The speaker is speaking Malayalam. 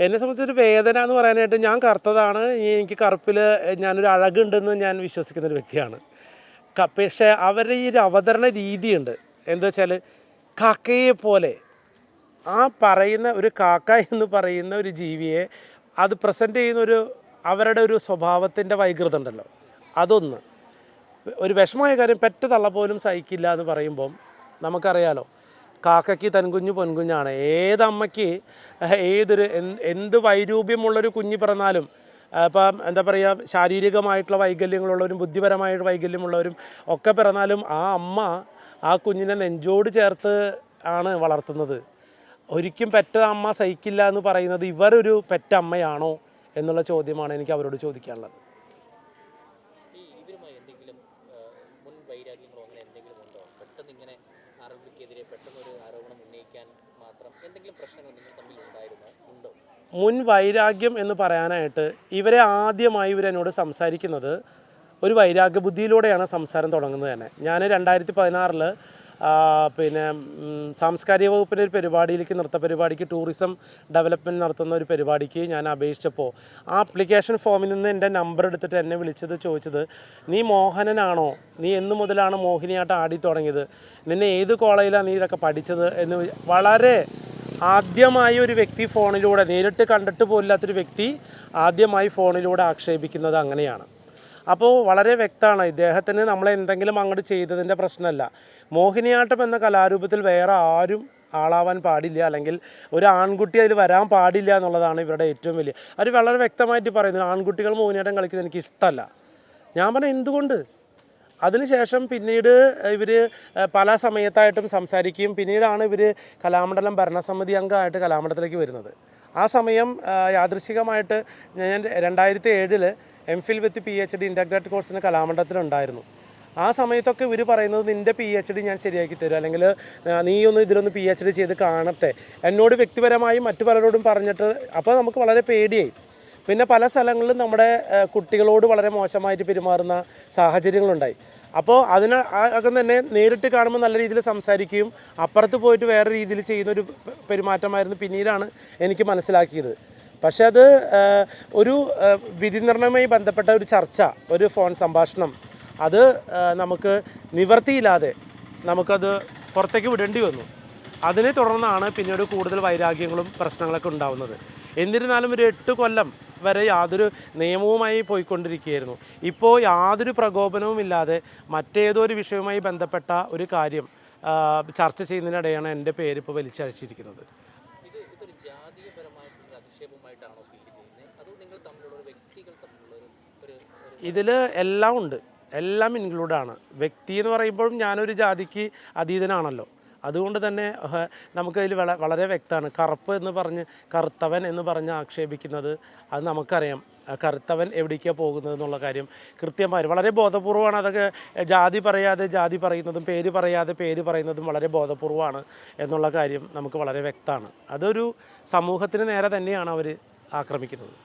എന്നെ സംബന്ധിച്ചൊരു വേദന എന്ന് പറയാനായിട്ട് ഞാൻ കറുത്തതാണ്. എനിക്ക് കറുപ്പിൽ ഞാനൊരു അഴകുണ്ടെന്ന് ഞാൻ വിശ്വസിക്കുന്ന ഒരു വ്യക്തിയാണ്. പക്ഷേ അവരുടെ ഈ ഒരു അവതരണ രീതിയുണ്ട്. എന്താ വെച്ചാൽ കാക്കയെ പോലെ ആ പറയുന്ന ഒരു കാക്ക എന്ന് പറയുന്ന ഒരു ജീവിയെ അത് പ്രസന്റ് ചെയ്യുന്ന ഒരു അവരുടെ ഒരു സ്വഭാവത്തിന്റെ വൈകൃതം ഉണ്ടല്ലോ. അതൊന്ന്. ഒരു വിഷമമായ കാര്യം പെറ്റ തള്ള പോലും സഹിക്കില്ല എന്ന് പറയുമ്പം നമുക്കറിയാലോ കാക്കയ്ക്ക് തൻകുഞ്ഞ് പൊൻകുഞ്ഞാണ്. ഏതമ്മയ്ക്ക് ഏതൊരു എന്ത് വൈരൂപ്യമുള്ളൊരു കുഞ്ഞ് പിറന്നാലും ഇപ്പം എന്താ പറയുക ശാരീരികമായിട്ടുള്ള വൈകല്യങ്ങളുള്ളവരും ബുദ്ധിപരമായിട്ട് വൈകല്യമുള്ളവരും ഒക്കെ പിറന്നാലും ആ അമ്മ ആ കുഞ്ഞിനെ നെഞ്ചോട് ചേർത്ത് ആണ് വളർത്തുന്നത്. ഒരിക്കലും പെറ്റ അമ്മ സഹിക്കില്ല എന്ന് പറയുന്നത് ഇവരൊരു പെറ്റമ്മയാണോ എന്നുള്ള ചോദ്യമാണ് എനിക്ക് അവരോട് ചോദിക്കാനുള്ളത് ഈ ഇവരുമായി എന്തെങ്കിലും ആ, മുൻ വൈരാഗ്യങ്ങളോ അങ്ങനെ എന്തെങ്കിലും ഉണ്ടോ ഇങ്ങനെ അറബിക്കെതിരെ പെട്ടെന്ന് ഒരു ആരോപണം ഉന്നയിക്കാൻ മാത്രം എന്തെങ്കിലും പ്രശ്നങ്ങൾ നിങ്ങൾ തമ്മിൽ ഉണ്ടായിരുന്നോ? ഉണ്ടോ? മുൻ വൈരാഗ്യം എന്ന് പറയാനായിട്ട് ഇവരെ ആദ്യമായി ഇവരെന്നോട് സംസാരിക്കുന്നത് ഒരു വൈരാഗ്യ ബുദ്ധിയിലൂടെയാണ് സംസാരം തുടങ്ങുന്നത് തന്നെ. ഞാൻ രണ്ടായിരത്തി പതിനാറിൽ പിന്നെ സാംസ്കാരിക വകുപ്പിന്റെ ഒരു പരിപാടിയിലേക്ക് നൃത്ത പരിപാടിക്ക് ടൂറിസം ഡെവലപ്മെന്റ് നടത്തുന്ന ഒരു പരിപാടിക്ക് ഞാൻ അപേക്ഷിച്ചപ്പോൾ ആ ആപ്ലിക്കേഷൻ ഫോമിൽ നിന്ന് എന്റെ നമ്പർ എടുത്തിട്ട് എന്നെ വിളിച്ചത് ചോദിച്ചത് നീ മോഹനനാണോ? നീ എന്ന് മുതലാണ് മോഹിനിയാട്ടം ആടി തുടങ്ങിയത്? നിന്നെ ഏത് കോളേജിലാണ് നീ ഇതൊക്കെ പഠിച്ചത്? എന്ന് വളരെ ആദ്യമായി ഒരു വ്യക്തി ഫോണിലൂടെ നേരിട്ട് കണ്ടിട്ട് പോലില്ലാത്തൊരു വ്യക്തി ആദ്യമായി ഫോണിലൂടെ ആക്ഷേപിക്കുന്നത് അങ്ങനെയാണ്. അപ്പോൾ വളരെ വ്യക്തമാണ്. ഇദ്ദേഹത്തിന് നമ്മൾ എന്തെങ്കിലും അങ്ങോട്ട് ചെയ്തതിന്റെ പ്രശ്നമല്ല. മോഹിനിയാട്ടം എന്ന കലാരൂപത്തിൽ വേറെ ആരും ആളാവാൻ പാടില്ല. അല്ലെങ്കിൽ ഒരു ആൺകുട്ടി അതിൽ വരാൻ പാടില്ല എന്നുള്ളതാണ് ഇവരുടെ ഏറ്റവും വലിയ അവർ വളരെ വ്യക്തമായിട്ട് പറയുന്നത്. ആൺകുട്ടികൾ മോഹിനിയാട്ടം കളിക്കുന്നത് എനിക്ക് ഇഷ്ടമല്ല. ഞാൻ പറഞ്ഞ എന്തുകൊണ്ട്? അതിനുശേഷം പിന്നീട് ഇവർ പല സമയത്തായിട്ടും സംസാരിക്കുകയും പിന്നീടാണ് ഇവർ കലാമണ്ഡലം ഭരണസമിതി അംഗമായിട്ട് കലാമണ്ഡലത്തിലേക്ക് വരുന്നത്. ആ സമയം യാദൃശികമായിട്ട് ഞാൻ രണ്ടായിരത്തി ഏഴിൽ M phil with P H D integrated കോഴ്സിന് കലാമണ്ഡലത്തിലുണ്ടായിരുന്നു. ആ സമയത്തൊക്കെ ഇവർ പറയുന്നത് നിന്റെ പി എച്ച് ഡി ഞാൻ ശരിയാക്കി തരും. അല്ലെങ്കിൽ നീ ഇതിലൊന്ന് പി എച്ച് ഡി ചെയ്ത് കാണട്ടെ. എന്നോട് വ്യക്തിപരമായി മറ്റു പലരോടും പറഞ്ഞിട്ട് അപ്പോൾ നമുക്ക് വളരെ പേടിയായി. പിന്നെ പല സ്ഥലങ്ങളിലും നമ്മുടെ കുട്ടികളോട് വളരെ മോശമായിട്ട് പെരുമാറുന്ന സാഹചര്യങ്ങളുണ്ടായി. അപ്പോൾ അതിന് അകം തന്നെ നേരിട്ട് കാണുമ്പോൾ നല്ല രീതിയിൽ സംസാരിക്കുകയും അപ്പുറത്ത് പോയിട്ട് വേറെ രീതിയിൽ ചെയ്യുന്ന ഒരു പെരുമാറ്റമായിരുന്നു പിന്നീടാണ് എനിക്ക് മനസ്സിലാക്കിയത്. പക്ഷെ അത് ഒരു വിധി നിർണയവുമായി ബന്ധപ്പെട്ട ഒരു ചർച്ച ഒരു ഫോൺ സംഭാഷണം അത് നമുക്ക് നിവർത്തിയില്ലാതെ നമുക്കത് പുറത്തേക്ക് വിടേണ്ടി വന്നു. അതിനെ തുടർന്നാണ് പിന്നീട് കൂടുതൽ വൈരാഗ്യങ്ങളും പ്രശ്നങ്ങളൊക്കെ ഉണ്ടാവുന്നത്. എന്നിരുന്നാലും ഒരു എട്ട് കൊല്ലം വരെ യാതൊരു നിയമവുമായി പോയിക്കൊണ്ടിരിക്കുകയായിരുന്നു. ഇപ്പോൾ യാതൊരു പ്രകോപനവും ഇല്ലാതെ മറ്റേതോ ഒരു വിഷയവുമായി ബന്ധപ്പെട്ട ഒരു കാര്യം ചർച്ച ചെയ്യുന്നതിനിടെയാണ് എന്റെ പേര് ഇപ്പോൾ വലിച്ചഴിച്ചിരിക്കുന്നത്. ഇതിൽ എല്ലാം ഉണ്ട്. എല്ലാം ഇൻക്ലൂഡാണ്. വ്യക്തി എന്ന് പറയുമ്പോഴും ഞാനൊരു ജാതിക്ക് അതീതനാണല്ലോ. അതുകൊണ്ട് തന്നെ നമുക്ക് വള വളരെ വ്യക്തമാണ്. കറുപ്പ് എന്ന് പറഞ്ഞ് കറുത്തവൻ എന്ന് പറഞ്ഞ് ആക്ഷേപിക്കുന്നത് അത് നമുക്കറിയാം. കറുത്തവൻ എവിടേക്കാണ് പോകുന്നത് എന്നുള്ള കാര്യം കൃത്യമായി വളരെ ബോധപൂർവമാണ് അതൊക്കെ ജാതി പറയാതെ ജാതി പറയുന്നതും പേര് പറയാതെ പേര് പറയുന്നതും വളരെ ബോധപൂർവമാണ് എന്നുള്ള കാര്യം നമുക്ക് വളരെ വ്യക്തമാണ്. അതൊരു സമൂഹത്തിന് നേരെ തന്നെയാണ് അവർ ആക്രമിക്കുന്നത്.